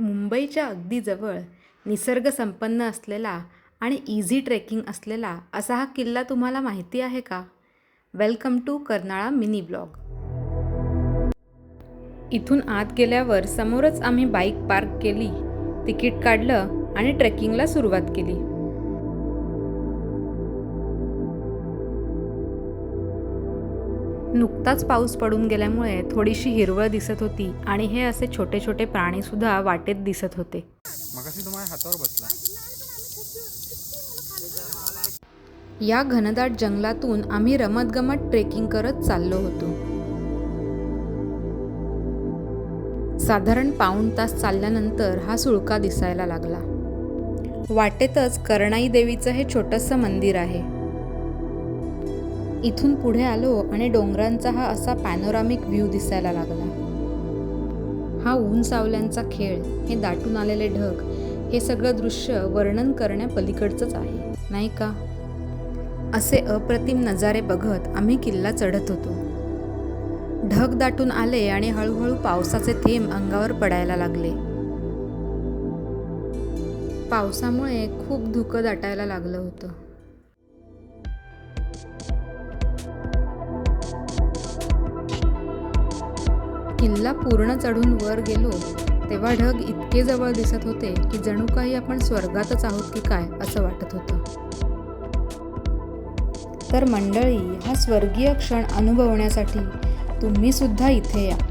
मुंबईच्या अगदी जवळ निसर्गसंपन्न असलेला आणि इझी ट्रेकिंग असलेला असा हा किल्ला तुम्हाला माहिती आहे का? Welcome to Karnala mini blog इथून आत गेल्यावर समोरच आम्ही बाईक पार्क केली तिकीट काढलं आणि ट्रेकिंगला सुरुवात केली. नुकताच पाऊस पडून गेल्यामुळे थोडीशी हिरवळ दिसत होती आणि हे असे छोटे छोटे प्राणीसुद्धा वाटेत दिसत होते. हातावर बसला. या घनदाट जंगलातून आम्ही रमतगमत ट्रेकिंग करत चाललो होतो. साधारण पाऊण तास चालल्यानंतर हा सुळका दिसायला लागला. वाटेतच करणाई देवीचं हे छोटंसं मंदिर आहे. इथून पुढे आलो आणि डोंगरांचा हा असा पॅनोरामिक व्ह्यू दिसायला लागला. हा ऊन सावल्यांचा खेळ हे दाटून आलेले ढग हे सगळं दृश्य वर्णन करण्यापलीकडचंच आहे नाही का? असे अप्रतिम नजारे बघत आम्ही किल्ला चढत होतो. ढग दाटून आले आणि हळूहळू पावसाचे थेंब अंगावर पडायला लागले. पावसामुळे खूप धुकं दाटायला लागलं होतं. किल्ला पूर्ण चढून वर गेलो तेव्हा ढग इतके जवळ दिसत होते की जणू काही आपण स्वर्गातच आहोत की काय असं वाटत होतं. तर मंडळी हा स्वर्गीय क्षण अनुभवण्यासाठी तुम्ही सुद्धा इथे या.